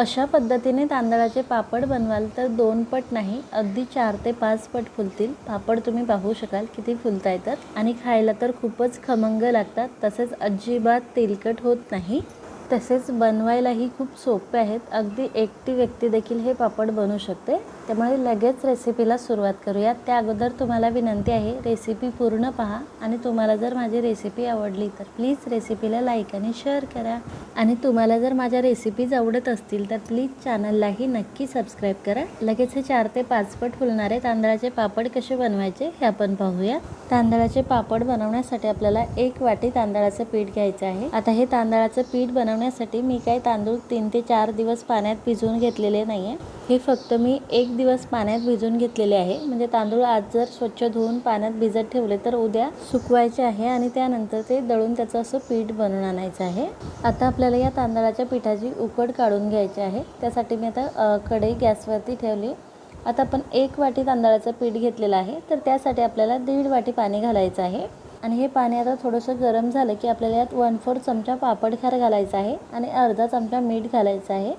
अशा पद्धतीने तांदळाचे पापड बनवाल तर दोन पट नाही अगदी चार ते पाच पट फुलतील. पापड तुम्ही पाहू शकाल किती फुलता येतात आणि खायला तर खूपच खमंग लागतात तसेच अजिबात तेलकट होत नाही. तसेच बनवायलाही खूप सोपे आहेत. अगदी एकटी व्यक्ती देखील हे पापड बनवू शकते. त्यामुळे लगेच रेसिपीला सुरुवात करूया. त्या अगोदर तुम्हाला विनंती आहे रेसिपी पूर्ण पहा आणि तुम्हाला जर माझी रेसिपी आवडली तर प्लीज रेसिपीला लाईक आणि शेअर करा. आणि तुम्हाला जर माझ्या रेसिपीज आवडत असतील तर प्लीज चॅनललाही नक्की सबस्क्राईब करा. लगेच हे चार ते पाचपट फुलणारे तांदळाचे पापड कसे बनवायचे हे आपण पाहूया. तांदळाचे पापड बनवण्यासाठी आपल्याला एक वाटी तांदळाचं पीठ घ्यायचं आहे. आता हे तांदळाचं पीठ बनव बनवण्यासाठी मी काही तांदूळ तीन ते चार दिवस पाण्यात भिजवून घेतलेले नाही आहे हे फक्त मी एक दिवस पाण्यात भिजवून घेतलेले आहे. म्हणजे तांदूळ आज जर स्वच्छ धुवून पाण्यात भिजत ठेवले तर उद्या सुकवायचे आहे आणि त्यानंतर ते दळून त्याचं असं पीठ बनवून आणायचं आहे. आता आपल्याला या तांदळाच्या पिठाची उकड काढून घ्यायची आहे. त्यासाठी मी आता कढई गॅसवरती ठेवली. आता आपण एक वाटी तांदळाचं पीठ घेतलेलं आहे. तर त्यासाठी आपल्याला दीड वाटी पाणी घालायचं आहे. आणि हे पाणी आता थोडंसं गरम झालं की आपल्याला यात वन फोर चमचा पापडखार घालायचा आहे आणि अर्धा चमचा मीठ घालायचं आहे.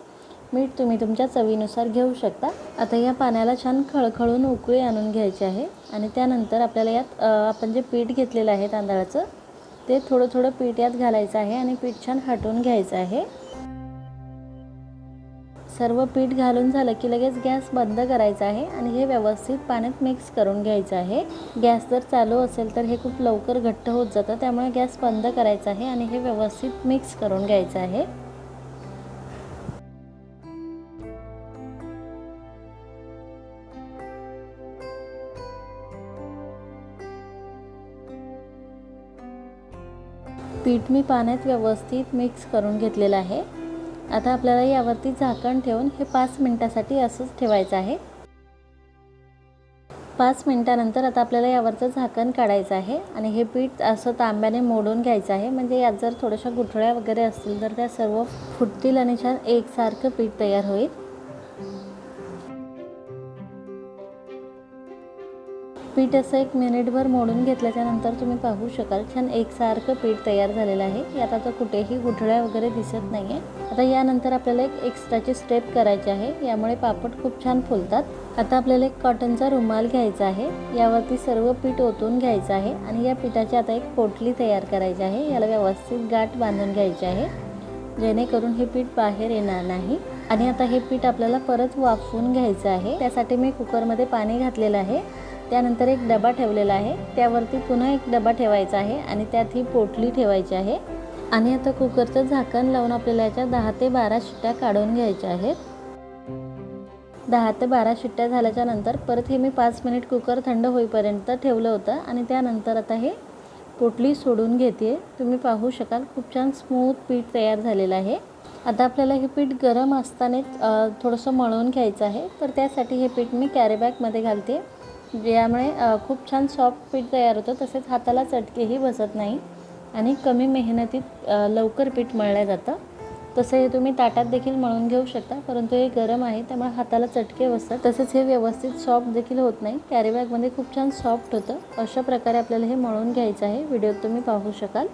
मीठ तुम्ही तुमच्या चवीनुसार घेऊ शकता. आता या पाण्याला छान खळखळून उकळी आणून घ्यायची आहे आणि त्यानंतर आपल्याला यात आपण जे पीठ घेतलेलं आहे तांदळाचं ते थोडं थोडं पीठ यात घालायचं आहे आणि पीठ छान हटवून घ्यायचं आहे. सर्व पीठ घालून झालं की लगेच गॅस बंद करायचा आहे आणि हे व्यवस्थित पाण्यात मिक्स करून घ्यायचं आहे. गॅस जर चालू असेल तर हे खूप लवकर घट्ट होत जातं त्यामुळे गॅस बंद करायचा आहे आणि हे व्यवस्थित मिक्स करून घ्यायचं आहे. पीठ मी पाण्यात व्यवस्थित मिक्स करून घेतलेलं आहे. आता आपल्याला यावरती झाकण ठेवून हे पाच मिनटासाठी असंच ठेवायचं आहे. पाच मिनटानंतर आता आपल्याला यावरचं झाकण काढायचं आहे आणि हे पीठ असं तांब्याने मोडून घ्यायचं आहे. म्हणजे यात जर थोड्याशा गुठळ्या वगैरे असतील तर त्या सर्व फुटतील आणि छान एकसारखं पीठ तयार होईल. पीठ असं एक मिनिटभर मोडून घेतल्याच्या नंतर तुम्ही पाहू शकाल. छान एकसारखं पीठ तयार झालेलं आहे. यात आता कुठेही गुठळ्या वगैरे दिसत नाही आहे आता यानंतर आपल्याला एक एक्स्ट्राची स्टेप करायची आहे. यामुळे पापड खूप छान फुलतात. आता आपल्याला एक कॉटनचा रुमाल घ्यायचा आहे. यावरती सर्व पीठ ओतून घ्यायचं आहे आणि या पिठाची आता एक पोटली तयार करायची आहे. याला व्यवस्थित गाठ बांधून घ्यायची आहे. जेणेकरून हे पीठ बाहेर येणार नाही. आणि आता हे पीठ आपल्याला परत वाफवून घ्यायचं आहे. त्यासाठी मी कुकरमध्ये पाणी घातलेलं आहे. त्यानंतर एक डबा ठेवलेला आहे. त्यावरती पुन्हा एक डबा ठेवायचा आहे आणि त्यात ही पोटली ठेवायची आहे. आणि आता कुकरचं झाकण लावून आपल्याला याच्या दहा ते बारा शिट्ट्या काढून घ्यायच्या आहेत. दहा ते बारा शिट्ट्या झाल्याच्यानंतर परत हे मी पाच मिनिट कुकर थंड होईपर्यंत ठेवलं होतं. आणि त्यानंतर आता हे पोटली सोडून घेते तुम्ही पाहू शकाल खूप छान स्मूथ पीठ तयार झालेलं आहे. आता आपल्याला हे पीठ गरम असतानाच थोडंसं मळून घ्यायचं आहे. तर त्यासाठी हे पीठ मी कॅरीबॅगमध्ये घालते. ज्यामुळे खूप छान सॉफ्ट पीठ तयार होतं. तसेच हाताला चटकेही बसत नाही. आणि कमी मेहनतीत लवकर पीठ मळलं जातं. तसं हे तुम्ही ताटात देखील मळून घेऊ शकता. परंतु हे गरम आहे त्यामुळे हाताला चटके बसतात. तसेच हे व्यवस्थित सॉफ्ट देखील होत नाही. कॅरीबॅगमध्ये खूप छान सॉफ्ट होतं. अशा प्रकारे आपल्याला हे मळून घ्यायचं आहे. व्हिडिओत तुम्ही पाहू शकाल.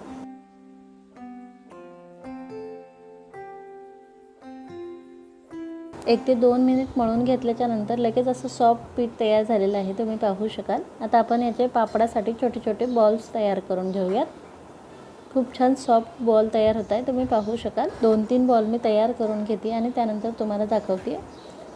एक ते दोन मिनिट मळून घेतल्याच्या नंतर लगेच असं सॉफ्ट पीठ तयार झालेलं आहे तुम्ही पाहू शकाल. आता आपण याचे पापडासाठी छोटे छोटे बॉल्स तयार करून घेऊयात. खूप छान सॉफ्ट बॉल तयार होत आहे तुम्ही पाहू शकाल. दोन तीन बॉल मी तयार करून घेते आणि त्यानंतर तुम्हाला दाखवते.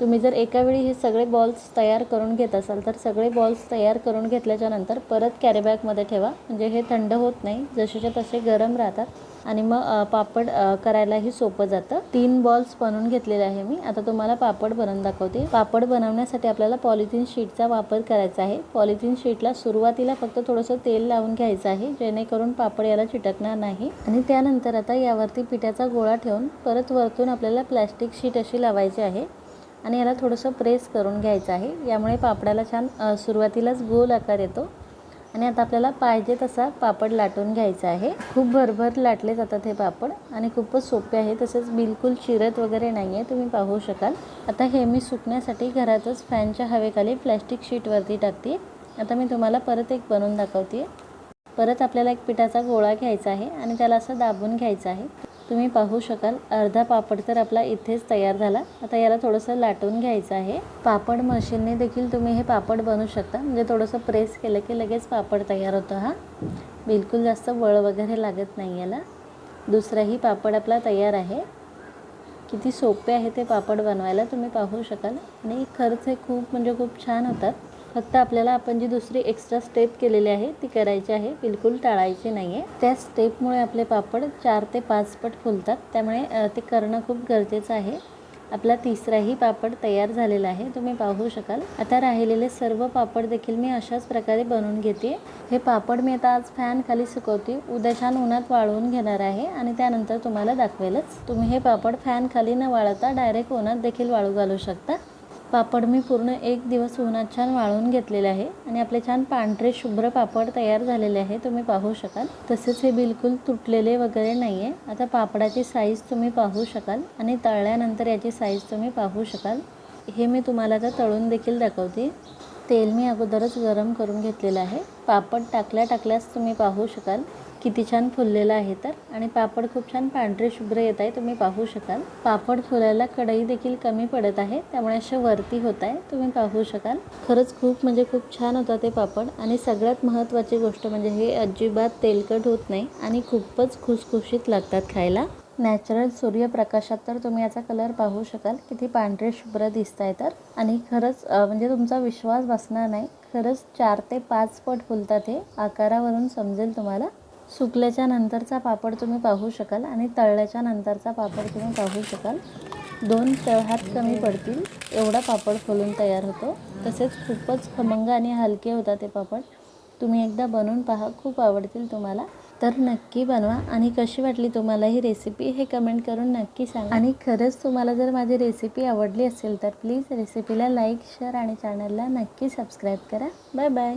तुम्ही जर एका वेळी हे सगळे बॉल्स तयार करून घेत असाल तर सगळे बॉल्स तयार करून घेतल्याच्या नंतर परत कॅरीबॅगमध्ये ठेवा. म्हणजे हे थंड होत नाही जसेच्या तसे गरम राहतात. आणि मग पापड करायलाही सोपं जातं. तीन बॉल्स बनवून घेतलेले आहे मी. आता तुम्हाला पापड बनवून दाखवते. पापड बनवण्यासाठी आपल्याला पॉलिथिन शीटचा वापर करायचा आहे. पॉलिथिन शीटला सुरुवातीला फक्त थोडंसं तेल लावून घ्यायचं आहे जेणेकरून पापड याला चिटकणार नाही. आणि त्यानंतर आता यावरती पिठाचा गोळा ठेवून परत वरतून आपल्याला प्लॅस्टिक शीट अशी लावायची आहे. आणि याला थोडंसं प्रेस करून घ्यायचं आहे. यामुळे पापडाला छान सुरुवातीलाच गोल आकार येतो. आणि आता आपल्याला पाहिजे तसा पापड लाटून घ्यायचा आहे. खूप भरभर लाटले जातात हे पापड आणि खूपच सोपे आहे. तसेच बिलकुल चिरत वगैरे नाही आहे तुम्ही पाहू शकाल. आता हे मी सुकण्यासाठी घरातच फॅनच्या हवेखाली प्लॅस्टिक शीटवरती टाकते. आता मी तुम्हाला परत एक बनवून दाखवते. परत आपल्याला एक पिठाचा गोळा घ्यायचा आहे आणि त्याला असं दाबून घ्यायचं आहे. तुम्ही पाहू शकाल अर्धा पापड तर आपला इथेच तयार झाला. आता याला थोडंसं लाटून घ्यायचं आहे. पापड मशीनने देखील तुम्ही हे पापड बनवू शकता. म्हणजे थोडंसं प्रेस केलं की लगेच पापड तयार होतं हा. बिलकुल जास्त वळ वगैरे लागत नाही याला. दुसराही पापड आपला तयार आहे. किती सोपे आहे ते पापड बनवायला तुम्ही पाहू शकाल. आणि खरंच हे खूप म्हणजे खूप छान होतात. फक्त आपल्याला आपण जी दुसरी एक्स्ट्रा स्टेप केलेली आहे ती करायची आहे. बिलकुल टाळायची नाही आहे त्या स्टेपमुळे आपले पापड चार ते पाच पट फुलतात. त्यामुळे ते करणं खूप गरजेचं आहे. आपला तिसराही पापड तयार झालेला आहे. तुम्ही पाहू शकाल. आता राहिलेले सर्व पापड देखील मी अशाच प्रकारे बनवून घेते. हे पापड मी आता आज फॅन खाली सुकवते. उद्या छान उन्हात वाळवून घेणार आहे आणि त्यानंतर तुम्हाला दाखवेलच. तुम्ही हे पापड फॅन खाली न वाळवता डायरेक्ट उन्हात देखील वाळू घालू शकता. पापड मी पूर्ण एक दिवस उन्हात छान वाळून घेतलेले आहे आणि आपले छान पांढरे शुभ्र पापड तयार झालेले आहे तुम्ही पाहू शकाल. तसेच हे बिलकुल तुटलेले वगैरे नाही आहे आता पापडाची साईज तुम्ही पाहू शकाल आणि तळल्यानंतर याची साईज तुम्ही पाहू शकाल. हे मी तुम्हाला आता तळून देखील दाखवते. तेल मी अगोदरच गरम करून घेतलेलं आहे. पापड टाकल्या टाकल्यास तुम्ही पाहू शकाल. किती छान फुललेलं आहे तर. आणि पापड खूप छान पांढरे शुभ्र येत आहे तुम्ही पाहू शकाल. पापड फुलायला कढई देखील कमी पडत आहे त्यामुळे असे वरती होत आहे तुम्ही पाहू शकाल. खरंच खूप म्हणजे खूप छान होता ते पापड. आणि सगळ्यात महत्त्वाची गोष्ट म्हणजे हे अजिबात तेलकट होत नाही आणि खूपच खुसखुशीत लागतात खायला. नॅचरल सूर्यप्रकाशात तर तुम्ही याचा कलर पाहू शकाल किती पांढरे शुभ्र दिसत आहे तर. आणि खरंच म्हणजे तुमचा विश्वास बसणार नाही. खरंच चार ते पाच पट फुलतात हे. आकारावरून समजेल तुम्हाला. सुकल्याच्या नंतरचा पापड तुम्ही पाहू शकाल आणि तळल्याच्या नंतरचा पापड तुम्ही पाहू शकाल. दोन तळहात कमी पडतील एवढा पापड फुलून तयार होतो. तसेच खूपच खमंग आणि हलके होतात ते पापड. तुम्ही एकदा बनवून पहा खूप आवडतील तुम्हाला. तर नक्की बनवा आणि कशी वाटली तुम्हाला ही रेसिपी हे कमेंट करून नक्की सांगा. आणि खरंच तुम्हाला जर माझी रेसिपी आवडली असेल तर प्लीज रेसिपीला लाईक शेअर आणि चॅनलला नक्की सबस्क्राईब करा. Bye bye